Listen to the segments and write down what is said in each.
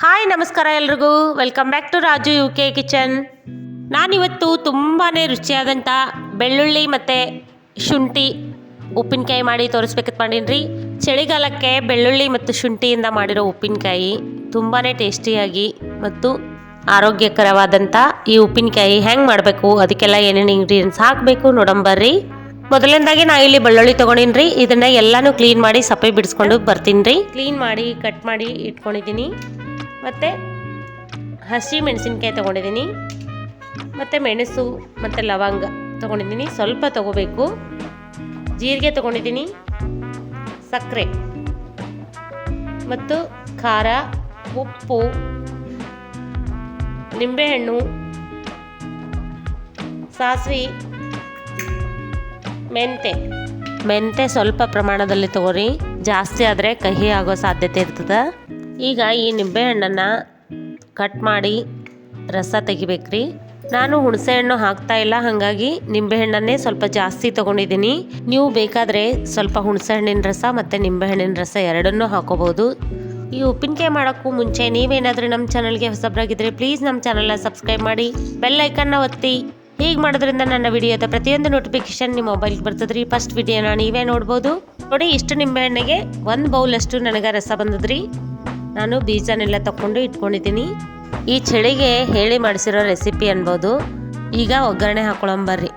Hi, ನಮಸ್ಕಾರ ಎಲ್ರಿಗೂ. Welcome back to Raju U K kitchen ನಾನಿವತ್ತು ತುಂಬಾ ರುಚಿಯಾದಂಥ ಬೆಳ್ಳುಳ್ಳಿ ಮತ್ತು ಶುಂಠಿ ಉಪ್ಪಿನಕಾಯಿ ಮಾಡಿ ತೋರಿಸ್ಬೇಕಂತ ಮಾಡೀನಿ ಚಳಿಗಾಲಕ್ಕೆ ಬೆಳ್ಳುಳ್ಳಿ ಮತ್ತು ಶುಂಠಿಯಿಂದ ಮಾಡಿರೋ ಉಪ್ಪಿನಕಾಯಿ ತುಂಬಾ ಟೇಸ್ಟಿಯಾಗಿ ಮತ್ತು ಆರೋಗ್ಯಕರವಾದಂಥ ಈ ಉಪ್ಪಿನಕಾಯಿ ಹೆಂಗೆ ಮಾಡಬೇಕು, ಅದಕ್ಕೆಲ್ಲ ಏನೇನು ಇಂಗ್ರೀಡಿಯೆಂಟ್ಸ್ ಹಾಕಬೇಕು ನೋಡಂಬರ್ರಿ ಮೊದಲನೇದಾಗಿ ನಾ ಇಲ್ಲಿ ಬೆಳ್ಳುಳ್ಳಿ ತೊಗೊಂಡಿನಿ ಇದನ್ನ ಎಲ್ಲಾನು ಕ್ಲೀನ್ ಮಾಡಿ ಸಪ್ಪೆ ಬಿಡಿಸ್ಕೊಂಡು ಬರ್ತೀನಿ ರೀ ಕ್ಲೀನ್ ಮಾಡಿ ಕಟ್ ಮಾಡಿ ಇಟ್ಕೊಂಡಿದ್ದೀನಿ. ಮತ್ತು ಹಸಿ ಮೆಣಸಿನ್ಕಾಯಿ ತೊಗೊಂಡಿದ್ದೀನಿ, ಮತ್ತು ಮೆಣಸು, ಮತ್ತು ಲವಂಗ ತೊಗೊಂಡಿದ್ದೀನಿ. ಸ್ವಲ್ಪ ತೊಗೋಬೇಕು. ಜೀರಿಗೆ ತೊಗೊಂಡಿದ್ದೀನಿ, ಸಕ್ಕರೆ, ಮತ್ತು ಖಾರ, ಉಪ್ಪು, ನಿಂಬೆಹಣ್ಣು, ಸಾಸಿವೆ, ಮೆಂತೆ. ಮೆಂತೆ ಸ್ವಲ್ಪ ಪ್ರಮಾಣದಲ್ಲಿ ತಗೋರಿ. ಜಾಸ್ತಿ ಆದರೆ ಕಹಿ ಆಗೋ ಸಾಧ್ಯತೆ ಇರ್ತದೆ. ಈಗ ಈ ನಿಂಬೆಹಣ್ಣನ್ನು ಕಟ್ ಮಾಡಿ ರಸ ತೆಗಿಬೇಕ್ರಿ. ನಾನು ಹುಣಸೆ ಹಣ್ಣು ಹಾಕ್ತಾ ಇಲ್ಲ, ಹಾಗಾಗಿ ನಿಂಬೆಹಣ್ಣನ್ನೇ ಸ್ವಲ್ಪ ಜಾಸ್ತಿ ತಗೊಂಡಿದ್ದೀನಿ. ನೀವು ಬೇಕಾದರೆ ಸ್ವಲ್ಪ ಹುಣಸೆ ಹಣ್ಣಿನ ರಸ ಮತ್ತು ನಿಂಬೆಹಣ್ಣಿನ ರಸ ಎರಡನ್ನೂ ಹಾಕೋಬೋದು ಈ ಉಪ್ಪಿನಕಾಯಿ ಮಾಡೋಕ್ಕೂ ಮುಂಚೆ ನೀವೇನಾದರೂ ನಮ್ಮ ಚಾನಲ್ಗೆ ಹೊಸಬ್ರಾಗಿದ್ದರೆ ಪ್ಲೀಸ್ ನಮ್ಮ ಚಾನಲ್ನ ಸಬ್ಸ್ಕ್ರೈಬ್ ಮಾಡಿ ಬೆಲ್ ಐಕನ್ನ ಒತ್ತಿ. ಹೀಗೆ ಮಾಡೋದ್ರಿಂದ ನನ್ನ ವಿಡಿಯೋದ ಪ್ರತಿಯೊಂದು ನೋಟಿಫಿಕೇಶನ್ ನಿಮ್ಮ ಮೊಬೈಲ್ಗೆ ಬರ್ತದ್ರಿ. ಫಸ್ಟ್ ವಿಡಿಯೋನ ನೀವೇ ನೋಡ್ಬೋದು. ನೋಡಿ ಇಷ್ಟು ನಿಂಬೆಹಣ್ಣಿಗೆ ಒಂದು ಬೌಲಷ್ಟು ನನಗೆ ರಸ ಬಂದದ್ರಿ. ನಾನು ಬೀಜನೆಲ್ಲ ತಕ್ಕೊಂಡು ಇಟ್ಕೊಂಡಿದ್ದೀನಿ. ಈ ಚಳಿಗೆ ಹೇಳಿ ಮಾಡಿಸಿರೋ ರೆಸಿಪಿ ಅನ್ಬೋದು. ಈಗ ಒಗ್ಗರಣೆ ಹಾಕ್ಕೊಳಂಬರ್ರಿ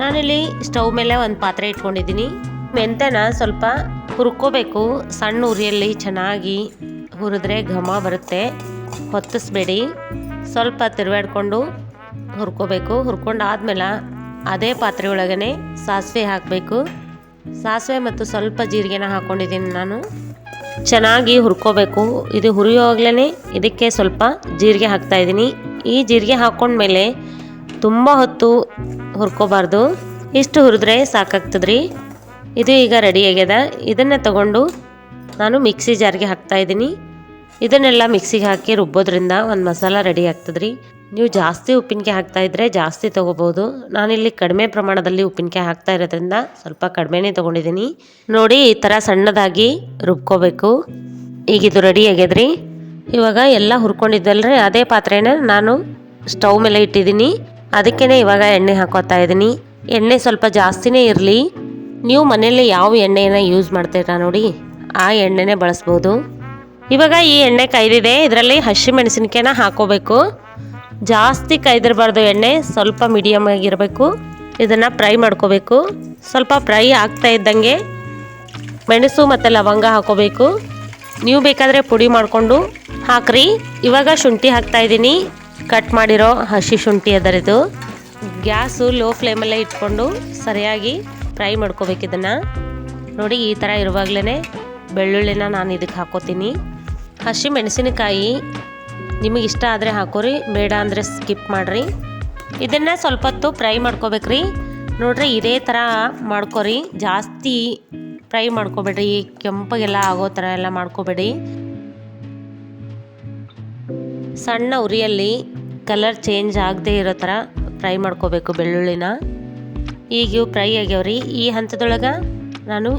ನಾನಿಲ್ಲಿ ಸ್ಟವ್ ಮೇಲೆ ಒಂದು ಪಾತ್ರೆ ಇಟ್ಕೊಂಡಿದ್ದೀನಿ. ಮೆಂತೆನ ಸ್ವಲ್ಪ ಹುರ್ಕೋಬೇಕು. ಸಣ್ಣ ಉರಿಯಲ್ಲಿ ಚೆನ್ನಾಗಿ ಹುರಿದ್ರೆ ಘಮ ಬರುತ್ತೆ. ಹೊತ್ತಿಸ್ಬೇಡಿ. ಸ್ವಲ್ಪ ತಿರುವಾಡ್ಕೊಂಡು ಹುರ್ಕೋಬೇಕು. ಹುರ್ಕೊಂಡಾದ್ಮೇಲೆ ಅದೇ ಪಾತ್ರೆ ಒಳಗನೆ ಸಾಸಿವೆ ಹಾಕಬೇಕು. ಸಾಸಿವೆ ಮತ್ತು ಸ್ವಲ್ಪ ಜೀರಿಗೆನ ಹಾಕ್ಕೊಂಡಿದ್ದೀನಿ ನಾನು. ಚೆನ್ನಾಗಿ ಹುರ್ಕೋಬೇಕು. ಇದು ಹುರಿಯೋವಾಗ್ಲೇ ಇದಕ್ಕೆ ಸ್ವಲ್ಪ ಜೀರಿಗೆ ಹಾಕ್ತಾ ಇದ್ದೀನಿ. ಈ ಜೀರಿಗೆ ಹಾಕ್ಕೊಂಡ್ಮೇಲೆ ತುಂಬ ಹೊತ್ತು ಹುರ್ಕೋಬಾರ್ದು. ಇಷ್ಟು ಹುರಿದ್ರೆ ಸಾಕಾಗ್ತದ್ರಿ. ಇದು ಈಗ ರೆಡಿ ಆಗ್ಯದ. ಇದನ್ನು ತಗೊಂಡು ನಾನು ಮಿಕ್ಸಿ ಜಾರ್ಗೆ ಹಾಕ್ತಾ ಇದ್ದೀನಿ. ಇದನ್ನೆಲ್ಲ ಮಿಕ್ಸಿಗೆ ಹಾಕಿ ರುಬ್ಬೋದ್ರಿಂದ ಒಂದು ಮಸಾಲ ರೆಡಿ ಆಗ್ತದ್ರಿ. ನೀವು ಜಾಸ್ತಿ ಉಪ್ಪಿನಕಾಯಿ ಇದ್ದರೆ ಜಾಸ್ತಿ ತೊಗೋಬೋದು. ನಾನಿಲ್ಲಿ ಕಡಿಮೆ ಪ್ರಮಾಣದಲ್ಲಿ ಉಪ್ಪಿನಕಾಯಿ ಹಾಕ್ತಾ ಇರೋದ್ರಿಂದ ಸ್ವಲ್ಪ ಕಡಿಮೆನೇ ತೊಗೊಂಡಿದ್ದೀನಿ. ನೋಡಿ, ಈ ಥರ ಸಣ್ಣದಾಗಿ ರುಬ್ಕೋಬೇಕು. ಈಗ ಇದು ರೆಡಿ ಆಗ್ಯದ್ರಿ ಇವಾಗ ಎಲ್ಲ ಹುರ್ಕೊಂಡಿದ್ದಲ್ರಿ, ಅದೇ ಪಾತ್ರೆನ ನಾನು ಸ್ಟವ್ ಮೇಲೆ ಇಟ್ಟಿದ್ದೀನಿ. ಅದಕ್ಕೇ ಇವಾಗ ಎಣ್ಣೆ ಹಾಕೋತಾ ಇದ್ದೀನಿ. ಎಣ್ಣೆ ಸ್ವಲ್ಪ ಜಾಸ್ತಿನೇ ಇರಲಿ. ನೀವು ಮನೆಯಲ್ಲಿ ಯಾವ ಎಣ್ಣೆನ ಯೂಸ್ ಮಾಡ್ತೀರಾ ನೋಡಿ, ಆ ಎಣ್ಣೆನೇ ಬಳಸ್ಬೋದು. ಇವಾಗ ಈ ಎಣ್ಣೆ ಕೈದಿದೆ ಇದರಲ್ಲಿ ಹಸಿ ಮೆಣಸಿನ್ಕಾಯಿನ ಹಾಕೋಬೇಕು. ಜಾಸ್ತಿ ಕೈದಿರಬಾರ್ದು ಎಣ್ಣೆ, ಸ್ವಲ್ಪ ಮೀಡಿಯಮ್ ಆಗಿರಬೇಕು. ಇದನ್ನು ಫ್ರೈ ಮಾಡ್ಕೋಬೇಕು. ಸ್ವಲ್ಪ ಫ್ರೈ ಆಗ್ತಾ ಇದ್ದಂಗೆ ಮೆಣಸು ಮತ್ತು ಲವಂಗ ಹಾಕೋಬೇಕು. ನೀವು ಬೇಕಾದರೆ ಪುಡಿ ಮಾಡಿಕೊಂಡು ಹಾಕ್ರಿ. ಇವಾಗ ಶುಂಠಿ ಹಾಕ್ತಾ ಇದ್ದೀನಿ. ಕಟ್ ಮಾಡಿರೋ ಹಸಿ ಶುಂಠಿ ಅದರದು ಗ್ಯಾಸು ಲೋ ಫ್ಲೇಮಲ್ಲೇ ಇಟ್ಕೊಂಡು ಸರಿಯಾಗಿ ಫ್ರೈ ಮಾಡ್ಕೋಬೇಕು ಇದನ್ನು. ನೋಡಿ, ಈ ಥರ ಇರುವಾಗಲೇ ಬೆಳ್ಳುಳ್ಳಿನ ನಾನು ಇದಕ್ಕೆ ಹಾಕೋತೀನಿ. ಹಸಿ ಮೆಣಸಿನಕಾಯಿ ನಿಮಗೆ ಇಷ್ಟ ಆದರೆ ಹಾಕೋರಿ, ಬೇಡ ಅಂದರೆ ಸ್ಕಿಪ್ ಮಾಡಿರಿ. ಇದನ್ನು ಸ್ವಲ್ಪ ಹೊತ್ತು ಫ್ರೈ ಮಾಡ್ಕೋಬೇಕ್ರಿ. ನೋಡ್ರಿ, ಇದೇ ಥರ ಮಾಡ್ಕೊರಿ. ಜಾಸ್ತಿ ಫ್ರೈ ಮಾಡ್ಕೋಬೇಡ್ರಿ. ಕೆಂಪಗೆಲ್ಲ ಆಗೋ ಥರ ಎಲ್ಲ ಮಾಡ್ಕೋಬೇಡಿ. ಸಣ್ಣ ಉರಿಯಲ್ಲಿ ಕಲರ್ ಚೇಂಜ್ ಆಗದೆ ಇರೋ ಥರ ಫ್ರೈ ಮಾಡ್ಕೋಬೇಕು ಬೆಳ್ಳುಳ್ಳಿನ. ಈಗ ಇವು ಫ್ರೈ ಆಗ್ಯಾವ್ರಿ. ಈ ಹಂತದೊಳಗೆ ನಾನು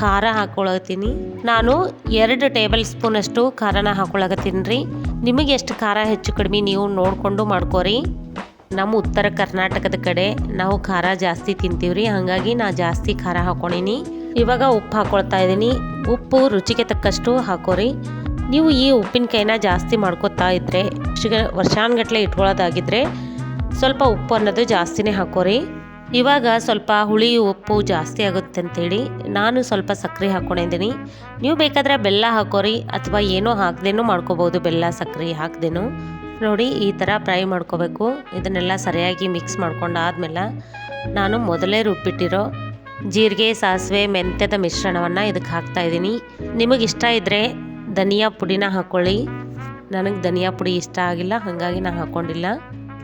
ಖಾರ ಹಾಕೊಳತ್ತೀನಿ ನಾನು ಎರಡು ಟೇಬಲ್ ಸ್ಪೂನಷ್ಟು ಖಾರನ ಹಾಕೊಳಕತ್ತೀನಿ ರೀ. ನಿಮಗೆ ಎಷ್ಟು ಖಾರ ಹೆಚ್ಚು ಕಡಿಮೆ ನೀವು ನೋಡಿಕೊಂಡು ಮಾಡ್ಕೋರಿ. ನಮ್ಮ ಉತ್ತರ ಕರ್ನಾಟಕದ ಕಡೆ ನಾವು ಖಾರ ಜಾಸ್ತಿ ತಿಂತೀವ್ರಿ, ಹಾಗಾಗಿ ನಾ ಜಾಸ್ತಿ ಖಾರ ಹಾಕೊಂಡಿನಿ ಇವಾಗ ಉಪ್ಪು ಹಾಕೊಳ್ತಾ ಇದ್ದೀನಿ. ಉಪ್ಪು ರುಚಿಗೆ ತಕ್ಕಷ್ಟು ಹಾಕೋರಿ. ನೀವು ಈ ಉಪ್ಪಿನಕಾಯಿನ ಜಾಸ್ತಿ ಮಾಡ್ಕೋತಾ ಇದ್ದರೆ ವರ್ಷಾನುಗಟ್ಲೆ ಇಟ್ಕೊಳ್ಳೋದಾಗಿದ್ದರೆ ಸ್ವಲ್ಪ ಉಪ್ಪು ಅನ್ನೋದು ಜಾಸ್ತಿನೇ ಹಾಕೋರಿ. ಇವಾಗ ಸ್ವಲ್ಪ ಹುಳಿ, ಉಪ್ಪು ಜಾಸ್ತಿ ಆಗುತ್ತೆ ಅಂತೇಳಿ ನಾನು ಸ್ವಲ್ಪ ಸಕ್ಕರೆ ಹಾಕ್ಕೊಂಡಿದ್ದೀನಿ ನೀವು ಬೇಕಾದರೆ ಬೆಲ್ಲ ಹಾಕೋರಿ ಅಥವಾ ಏನೋ ಹಾಕ್ದೇನೂ ಮಾಡ್ಕೋಬೋದು, ಬೆಲ್ಲ, ಸಕ್ಕರೆ ಹಾಕ್ದೇನು. ನೋಡಿ, ಈ ಥರ ಫ್ರೈ ಮಾಡ್ಕೋಬೇಕು. ಇದನ್ನೆಲ್ಲ ಸರಿಯಾಗಿ ಮಿಕ್ಸ್ ಮಾಡ್ಕೊಂಡಾದ್ಮೇಲೆ ನಾನು ಮೊದಲೇ ರುಬ್ಬಿಟ್ಟಿರೋ ಜೀರಿಗೆ, ಸಾಸಿವೆ, ಮೆಂತ್ಯದ ಮಿಶ್ರಣವನ್ನು ಇದಕ್ಕೆ ಹಾಕ್ತಾ ಇದ್ದೀನಿ. ನಿಮಗೆ ಇಷ್ಟ ಇದ್ದರೆ ಧನಿಯಾ ಪುಡಿನ ಹಾಕ್ಕೊಳ್ಳಿ ನನಗೆ ಧನಿಯಾ ಪುಡಿ ಇಷ್ಟ ಆಗಿಲ್ಲ, ಹಾಗಾಗಿ ನಾನು ಹಾಕ್ಕೊಂಡಿಲ್ಲ.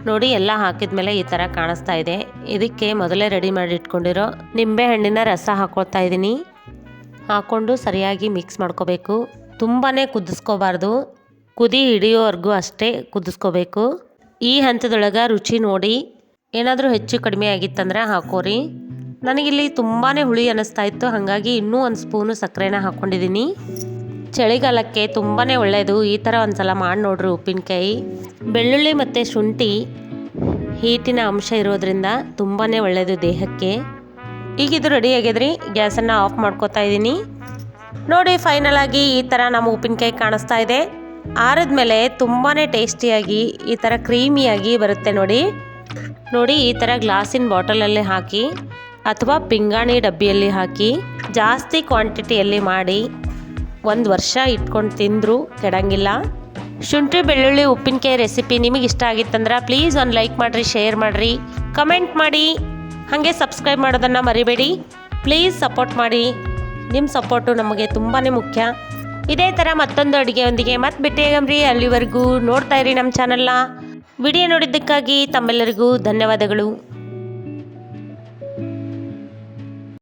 ನೋಡಿ ಎಲ್ಲ ಹಾಕಿದ ಮೇಲೆ ಈ ಥರ ಕಾಣಿಸ್ತಾ ಇದೆ. ಇದಕ್ಕೆ ಮೊದಲೇ ರೆಡಿ ಮಾಡಿ ಇಟ್ಕೊಂಡಿರೋ ನಿಂಬೆ ಹಣ್ಣಿನ ರಸ ಹಾಕೋತಾ ಇದ್ದೀನಿ ಹಾಕ್ಕೊಂಡು ಸರಿಯಾಗಿ ಮಿಕ್ಸ್ ಮಾಡ್ಕೋಬೇಕು. ತುಂಬಾ ಕುದಿಸ್ಕೋಬಾರ್ದು. ಕುದಿ ಹಿಡಿಯೋವರೆಗೂ ಅಷ್ಟೇ ಕುದಿಸ್ಕೋಬೇಕು. ಈ ಹಂತದೊಳಗೆ ರುಚಿ ನೋಡಿ. ಏನಾದರೂ ಹೆಚ್ಚು ಕಡಿಮೆ ಆಗಿತ್ತಂದ್ರೆ ಹಾಕೋರಿ. ನನಗಿಲ್ಲಿ ತುಂಬಾ ಹುಳಿ ಅನ್ನಿಸ್ತಾ ಇತ್ತು. ಹಾಗಾಗಿ ಇನ್ನೂ ಒಂದು ಸ್ಪೂನು ಸಕ್ಕರೆನ ಹಾಕ್ಕೊಂಡಿದ್ದೀನಿ ಚಳಿಗಾಲಕ್ಕೆ ತುಂಬಾ ಒಳ್ಳೆಯದು ಈ ಥರ ಒಂದ್ಸಲ ಮಾಡಿ ನೋಡ್ರಿ ಉಪ್ಪಿನಕಾಯಿ. ಬೆಳ್ಳುಳ್ಳಿ ಮತ್ತು ಶುಂಠಿ ಹೀಟಿನ ಅಂಶ ಇರೋದ್ರಿಂದ ತುಂಬಾ ಒಳ್ಳೆಯದು ದೇಹಕ್ಕೆ. ಈಗ ಇದು ರೆಡಿ ಆಗಿದ್ರಿ. ಗ್ಯಾಸನ್ನು ಆಫ್ ಮಾಡ್ಕೋತಾ ಇದ್ದೀನಿ. ನೋಡಿ ಫೈನಲ್ ಆಗಿ ಈ ಥರ ನಮ್ಮ ಉಪ್ಪಿನಕಾಯಿ ಕಾಣಿಸ್ತಾ ಇದೆ. ಆರಿದ್ಮೇಲೆ ತುಂಬಾ ಟೇಸ್ಟಿಯಾಗಿ ಈ ಥರ ಕ್ರೀಮಿಯಾಗಿ ಬರುತ್ತೆ ನೋಡಿ. ನೋಡಿ, ಈ ಥರ ಗ್ಲಾಸಿನ ಬಾಟಲಲ್ಲಿ ಹಾಕಿ ಅಥವಾ ಪಿಂಗಾಣಿ ಡಬ್ಬಿಯಲ್ಲಿ ಹಾಕಿ ಜಾಸ್ತಿ ಕ್ವಾಂಟಿಟಿಯಲ್ಲಿ ಮಾಡಿ ಒಂದು ವರ್ಷ ಇಟ್ಕೊಂಡು ತಿಂದರೂ ಕೆಡಂಗಿಲ್ಲ. ಶುಂಠಿ, ಬೆಳ್ಳುಳ್ಳಿ, ಉಪ್ಪಿನಕಾಯಿ ರೆಸಿಪಿ ನಿಮಗೆ ಇಷ್ಟ ಆಗಿತ್ತಂದ್ರೆ ಪ್ಲೀಸ್ ಒಂದು ಲೈಕ್ ಮಾಡಿರಿ ಶೇರ್ ಮಾಡಿರಿ. ಕಮೆಂಟ್ ಮಾಡಿ. ಹಾಗೆ ಸಬ್ಸ್ಕ್ರೈಬ್ ಮಾಡೋದನ್ನು ಮರಿಬೇಡಿ. ಪ್ಲೀಸ್ ಸಪೋರ್ಟ್ ಮಾಡಿ. ನಿಮ್ಮ ಸಪೋರ್ಟು ನಮಗೆ ತುಂಬಾ ಮುಖ್ಯ. ಇದೇ ಥರ ಮತ್ತೊಂದು ಅಡುಗೆಯೊಂದಿಗೆ ಮತ್ತೆ ಭೇಟಿಯಾಗಮ್ರಿ ಅಲ್ಲಿವರೆಗೂ ನೋಡ್ತಾ ಇರಿ ನಮ್ಮ ಚಾನಲ್ನ ವಿಡಿಯೋ ನೋಡಿದ್ದಕ್ಕಾಗಿ ತಮ್ಮೆಲ್ಲರಿಗೂ ಧನ್ಯವಾದಗಳು.